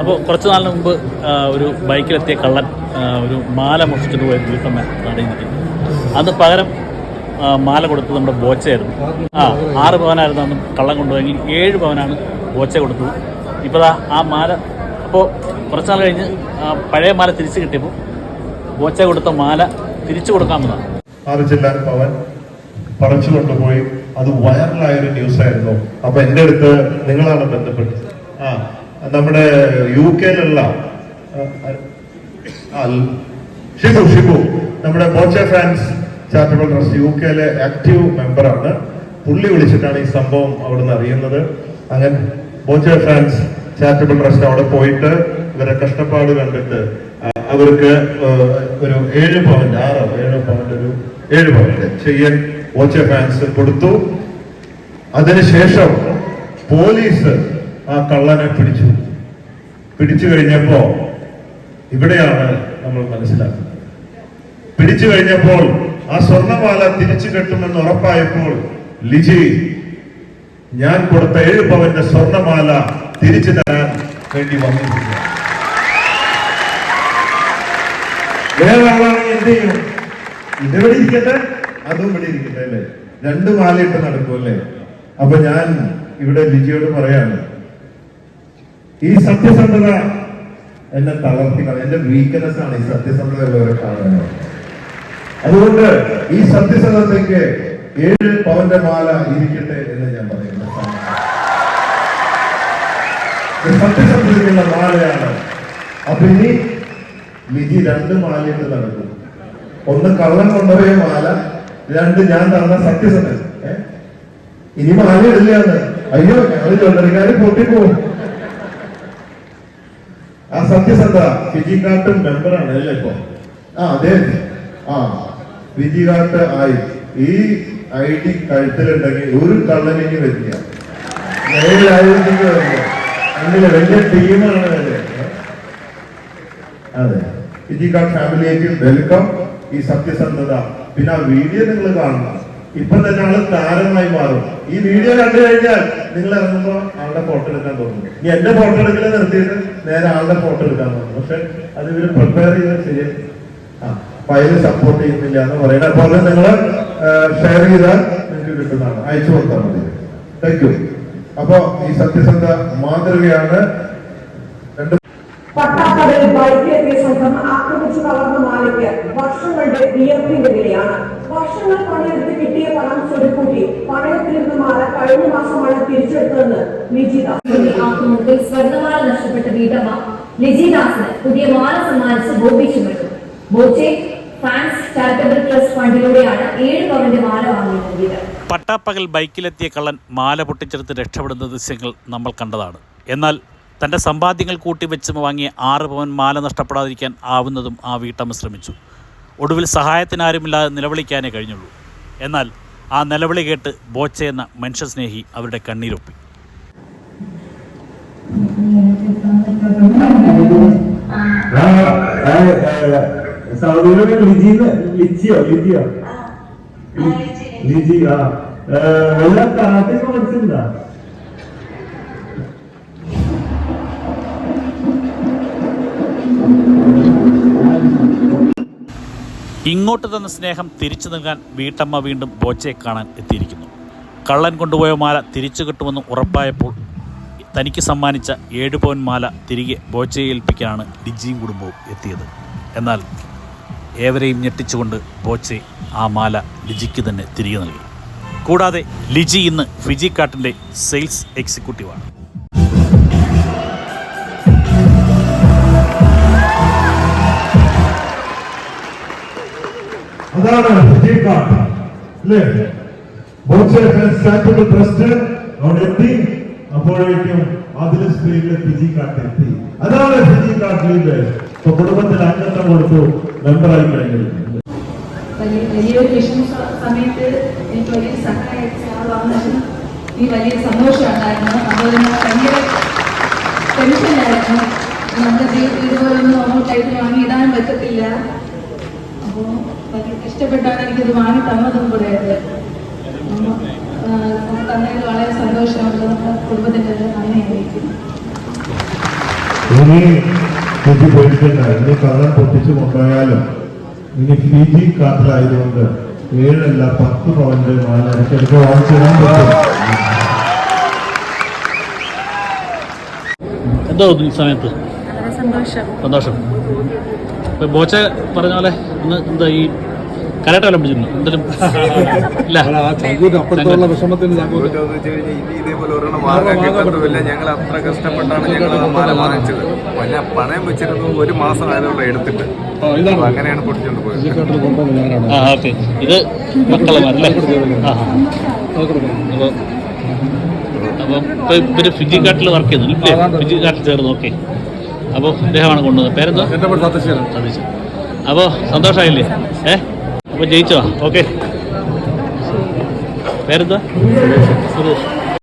അപ്പോൾ കുറച്ച് നാളിന് മുമ്പ് ഒരു ബൈക്കിലെത്തിയ കള്ളൻ ഒരു മാല മോഷ്ടിച്ചിട്ട് പോയ വീട്ടമ്മ തടയിൽ അന്ന് പകരം മാല കൊടുത്തത് നമ്മുടെ ബോച്ചയായിരുന്നു. ആ ആറ് പവനായിരുന്നു അന്ന് കള്ളം കൊണ്ടുപോയെങ്കിൽ ഏഴ് പവനാണ് ബോച്ച കൊടുത്തത്. ഇപ്പോൾ ആ മാല അപ്പോൾ കുറച്ച് നാൾ കഴിഞ്ഞ് പഴയ മാല തിരിച്ച് കിട്ടിയപ്പോൾ ബോച്ച കൊടുത്ത മാല തിരിച്ചു കൊടുക്കാമെന്നാണ്. ആറ് ജില്ലാ പവൻ പറിച്ചു കൊണ്ടുപോയി. അത് വൈറലായ ന്യൂസായിരുന്നു. ന്യൂസ് എന്റെ അടുത്ത് നിങ്ങളാണ് ബന്ധപ്പെട്ടത്. ആ നമ്മുടെ യു കെയിലുള്ള ഷിബു ഷിബു നമ്മുടെ Boche fans charitable trust U കെയിലെ ആക്റ്റീവ് മെമ്പറാണ്. പുള്ളി വിളിച്ചിട്ടാണ് ഈ സംഭവം അവിടുന്ന് അറിയുന്നത്. അങ്ങനെ ബോച്ച ഫാൻസ് ചാരിറ്റബിൾ ട്രസ്റ്റ് അവിടെ പോയിട്ട് ഇവരെ കഷ്ടപ്പാട് കണ്ടിട്ട് അവർക്ക് ഒരു ഏഴ് പവന്റ് ആറോ ഏഴ് പവന്റ് ഒരു ഏഴ് പവന്റ് ചെയ്യാൻ ബോച്ച ഫാൻസ് കൊടുത്തു. അതിനുശേഷം പോലീസ് ആ കള്ളനെ പിടിച്ചു. പിടിച്ചു കഴിഞ്ഞപ്പോ ഇവിടെയാണ് നമ്മൾ മനസ്സിലാക്കുന്നത്. പിടിച്ചു കഴിഞ്ഞപ്പോൾ ആ സ്വർണമാല തിരിച്ചു കെട്ടുമെന്ന് ഉറപ്പായപ്പോൾ ലിജി ഞാൻ കൊടുത്ത ഏഴ് പവന്റെ സ്വർണമാല തിരിച്ചു തരാൻ വേണ്ടി വന്നിട്ടുണ്ട് വേറെ എന്ത് ചെയ്യും? ഇതെവിടെ ഇരിക്കട്ടെ അതും ഇവിടെ ഇരിക്കട്ടെ അല്ലേ? രണ്ട് മാലയിട്ട് നടക്കുമല്ലേ അപ്പൊ ഞാൻ ഇവിടെ ലിജിയോട് പറയാണ് ഈ സത്യസന്ധത എന്നെ തളർത്തിക്കളെ എന്റെ വീക്ക്നെസ് ആണ് ഈ സത്യസന്ധത ഉള്ളവരെ കാണുന്നത് അതുകൊണ്ട് ഈ സത്യസന്ധതയ്ക്ക് ഏഴ് പവന്റെ മാല ഇരിക്കട്ടെ എന്ന് ഞാൻ പറയുന്നു. സത്യസന്ധതയ്ക്കുള്ള മാലയാണ്. അപ്പൊ ഇനി വിധി രണ്ട് മാലയിട്ട് നടക്കും. ഒന്ന് കള്ളം കൊണ്ടുപോയ മാല രണ്ട് ഞാൻ തന്ന സത്യസന്ധൻ? ഇനി മാല ഇടില്ലാന്ന് അയ്യോ ഞങ്ങൾ ജ്വല്ലറിക്കാര് പൊട്ടിപ്പോവും. ആ സത്യസന്ധ. വിജികാട്ട് മെമ്പറാണ് അല്ലേ ഇപ്പൊ? ആ അതെ. ആ വിജികാട്ട് ആയി. ഈ ഐ ഡി കഴുത്തിലുണ്ടെങ്കിൽ ഒരു കള്ളനിക്ക് വരില്ല വലിയ ടീമാണ് അല്ലേ അതെ. ഫാമിലിയിലേക്ക് വെൽക്കം. ഈ സത്യസന്ധത. പിന്നെ ആ വീഡിയോ നിങ്ങൾ കാണണം. ഇപ്പൊ തന്നെ ആൾ താരമായി മാറും. ഈ വീഡിയോ കണ്ടു കഴിഞ്ഞാൽ നിങ്ങൾ ഇറങ്ങുമ്പോ ആളുടെ ഫോട്ടോ എടുക്കാൻ തോന്നും. ഇനി എന്റെ ഫോട്ടോ എടുക്കില്ല നിർത്തിയിട്ട് നേരെ ആളുടെ ഫോട്ടോ എടുക്കാൻ തോന്നും. പക്ഷെ അത് ഇവർ പ്രിപ്പയർ ചെയ്ത് ചെയ്യും. ആ അപ്പൊ സപ്പോർട്ട് ചെയ്യുന്നില്ല എന്ന് പറയുന്നത് അപ്പൊ അത് നിങ്ങൾ ഷെയർ ചെയ്താൽ നിങ്ങൾക്ക് കിട്ടുന്നതാണ്. അയച്ചു കൊടുത്താൽ മതി. താങ്ക് യു അപ്പൊ ഈ സത്യസന്ധ മാതൃകയാണ് രണ്ട് സംഘം ആക്രമിച്ചു കവർന്ന മാലയ്ക്ക് വർഷങ്ങളുടെ വിയർപ്പിന്റെ വിലയാണ് വർഷങ്ങൾ പണിയെടുത്ത് കിട്ടിയ പണം സ്വരുക്കൂട്ടി പണയത്തിലിരുന്ന മാല കഴിഞ്ഞ മാസമാണ് തിരിച്ചെടുത്തതെന്ന് നിജിത. ആക്രമണത്തിൽ സ്വർണമാല നഷ്ടപ്പെട്ട വീട്ടമ്മ ലിജിദാസിന് പുതിയ മാല സമ്മാനിച്ച് ബോബി ചുമട്ടു ബോച്ചെ ഫാൻസ് ചാരിറ്റബിൾ ട്രസ്റ്റ് ഫണ്ടിലൂടെയാണ് ഏഴ് പവന്റെ മാല വാങ്ങി നൽകിയത് പട്ടാപ്പകൽ ബൈക്കിലെത്തിയ കള്ളൻ മാല പൊട്ടിച്ചെടുത്ത് രക്ഷപ്പെടുന്ന ദൃശ്യങ്ങൾ നമ്മൾ കണ്ടതാണ്. എന്നാൽ തന്റെ സമ്പാദ്യങ്ങൾ കൂട്ടിവെച്ച് വാങ്ങിയ ആറ് പവൻ മാല നഷ്ടപ്പെടാതിരിക്കാൻ ആവുന്നതും ആ വീട്ടമ്മ ശ്രമിച്ചു ഒടുവിൽ സഹായത്തിനാരുമില്ലാതെ നിലവിളിക്കാനേ കഴിഞ്ഞുള്ളൂ എന്നാൽ ആ നിലവിളി കേട്ട് ബോച്ച എന്ന മനുഷ്യസ്നേഹി അവരുടെ കണ്ണീരൊപ്പി ലിച്ചിയോ ലിജിയോ ലിജി ആ ഇങ്ങോട്ട് തന്ന സ്നേഹം തിരിച്ചു നൽകാൻ വീട്ടമ്മ വീണ്ടും ബോച്ചയെ കാണാൻ എത്തിയിരിക്കുന്നു. കള്ളൻ കൊണ്ടുപോയ മാല തിരിച്ചു കിട്ടുമെന്ന് ഉറപ്പായപ്പോൾ തനിക്ക് സമ്മാനിച്ച ഏഴ് പവൻ മാല തിരികെ ബോച്ചയെ ഏൽപ്പിക്കാനാണ് ലിജിയും കുടുംബവും എത്തിയത്. എന്നാൽ ഏവരെയും ഞെട്ടിച്ചുകൊണ്ട് ബോച്ചെ ആ മാല ലിജിക്ക് തന്നെ തിരികെ നൽകി. കൂടാതെ ലിജി ഇന്ന് ഫിജി കാട്ടിന്റെ സെയിൽസ് എക്സിക്യൂട്ടീവാണ്. അതാണ് വിജയകാട് അല്ലേ? ബോച്ചെ ഫാൻസ് ചാരിറ്റബിൾ ട്രസ്റ്റ് അവിടെ എത്തി. അപ്പോഴേക്കും അതിൽ സ്ക്രീനിൽ ഫിജി കാർഡ് എത്തി. അതാണ് ഫിജി കാർഡിലെ ഇപ്പൊ കുടുംബത്തിൽ അംഗത്വം കൊടുത്തു. മെമ്പറായി കഴിഞ്ഞു. വലിയ വലിയൊരു സമയത്ത് എനിക്ക് വലിയ സഹായ ആളാണ്. ഈ വലിയ സന്തോഷമുണ്ടായിരുന്നു. അതുപോലെ ഭയങ്കര ടെൻഷനായിരുന്നു നമ്മുടെ ജീവിതത്തിൽ ഇതുപോലൊന്നും നോർമൽ ടൈപ്പിൽ വാങ്ങി ഇടാൻ പറ്റത്തില്ല. വലിയ കഷ്ടപ്പെട്ടാണ് എനിക്കിത് വാങ്ങി തന്നതും കൂടെ തന്നതിൽ വളരെ സന്തോഷമുണ്ട്. നമ്മുടെ കുടുംബത്തിന്റെ നന്ദി അറിയിക്കുന്നു. ഇനി ഇനി കള്ളൻ പൊട്ടിച്ചു കൊണ്ടുപോയാലും ഇനി ഫിജി കാട്ടിലായതുകൊണ്ട് ഏഴല്ല പത്ത് പവന്റെ മാല ഇടയ്ക്കിടയ്ക്ക് വാങ്ങിച്ചിടാൻ പറ്റും. എന്തോ ഈ സമയത്ത്? സന്തോഷം. ബോച്ച പറഞ്ഞ പോലെ എന്താ ഈ കരാട്ട വല്ലതും പിടിച്ചിരുന്നു. എന്തായാലും ഇല്ല. അപ്പുറത്തുള്ള വിഷമത്തിന് ചാക്കൂര് എന്ന് വെച്ച് കഴിഞ്ഞാൽ ഇനി ഇതേപോലെ ഒരെണ്ണം വാങ്ങാൻ കിട്ടത്തുമില്ല. ഞങ്ങൾ അത്ര കഷ്ടപ്പെട്ടാണ് ഞങ്ങൾ ആ മാല വാങ്ങിച്ചത് പിന്നെ പണയം വെച്ചിരുന്നു ഒരു മാസം ആയതുകൊണ്ട് എടുത്തിട്ട്. അപ്പൊ അങ്ങനെയാണ് പൊട്ടിച്ചോണ്ട് പോയത്. കൊണ്ടുവന്ന് ഞാനാണ്. ആ ഓക്കെ. ഇത് അപ്പോൾ അപ്പം ഇപ്പോൾ ഇവർ ഫിജി കാട്ടിൽ വർക്ക് ചെയ്യുന്നു ഇല്ലേ ഫിജി കാട്ടിൽ ചേർന്ന്. ഓക്കെ. അപ്പോൾ അദ്ദേഹമാണ് കൊണ്ടുവന്നത്. പേരെന്താ? സതീശൻ. അപ്പോൾ സന്തോഷമായില്ലേ? ഏ? അപ്പോൾ ജയിച്ചോ? ഓക്കെ. പേരെന്താ സുരേഷ്.